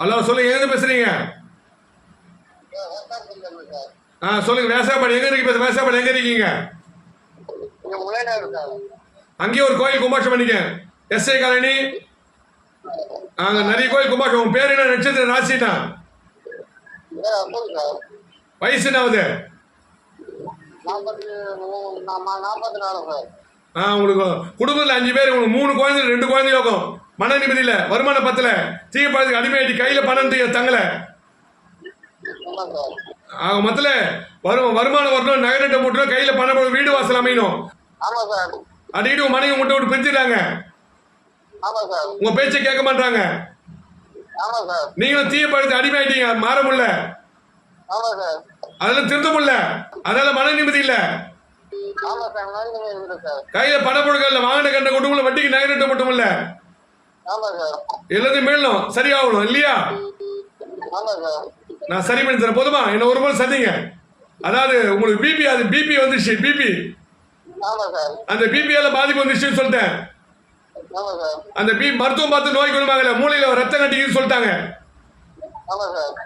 Hello சொல்லுங்க எங்க பேசுறீங்க? ஆ சொல்லுங்க வேசாபாடு எங்க இருக்கு பேச வேசாபாடு எங்க இருக்கீங்க? அங்கேயே ஒரு கோயில் கும்பாஷம் பண்ணிக்க எஸ்ஐ காலனி. அங்க நிறைய கோயில் கும்பாஷம் உன் பேர் என்ன? நட்சத்திர ராசினா? வயசு என்ன ஆகுது நாற்பத்தி மூ- நாம- நாற்பத்தி நாலு சார். ஆ உங்களுக்கு குடும்பத்தில் அஞ்சு பேர் உங்களுக்கு மூணு குழந்தை ரெண்டு குழந்தை யோகம். மன நிம்மதி இல்ல வருமானம் பத்தல. தீயப்பழத்துக்கு அடிமையாட்டி கையில பணம் தங்கல. ஆக மொத்தல வரும் வருமானம் வரணும் நகரட்டை போட்டுரும் கையில பணம் போடணும், வீடு வாசல் அமையணும். அடிக்கடி மனைவி முட்டை விட்டு பிரிச்சுட்டாங்க ஆமாம் சார். உங்க பேச்சை கேட்க மாட்டாங்க நீங்களும் தீயப்பழத்து அடிமையாயிட்டீங்க. மாற முடியல. அதெல்லாம் திருத்த முடியல. அதனால மன நிம்மதி இல்ல. கையில பணம் கொடுக்கல வாங்கின கண்ட முடியல வட்டிக்கு நகரட்டை மட்டும் இல்ல. எல்லாத்தையும் மீளணும் சரியாகணும் இல்லையா? நான் சரி பண்ணி தரேன். போதுமா? என்ன ஒரு முறை சந்திங்க. அதாவது உங்களுக்கு பிபி அது பிபி வந்துருச்சு பிபி அந்த பிபியால பாதிப்பு வந்துருச்சுன்னு சொல்லிட்டேன். அந்த பி மருத்துவம் பார்த்து நோய் குணமாகல மூளையில ரத்தம் கட்டிக்குன்னு சொல்லிட்டாங்க.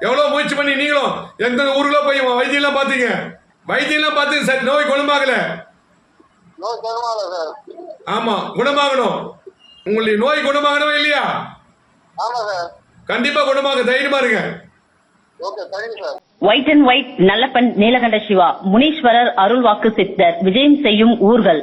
எவ்வளவு முயற்சி பண்ணி நீங்களும் எந்த ஊருக்குள்ள போய் வைத்தியெல்லாம் பார்த்தீங்க வைத்தியெல்லாம் பார்த்து சரி நோய் குணமாகல? நோய் தருமால சார் ஆமா குணமாகணும். உங்களுடைய நோய் குணமாகணும் இல்லையா? கண்டிப்பா குணமாக தைரியமா இருங்க. Okay thank you sir. White and white Nallappan Neelakanta Siva Muneeswarar அருள்வாக்கு சித்தர் விஜயம் செய்யும் ஊர்கள்.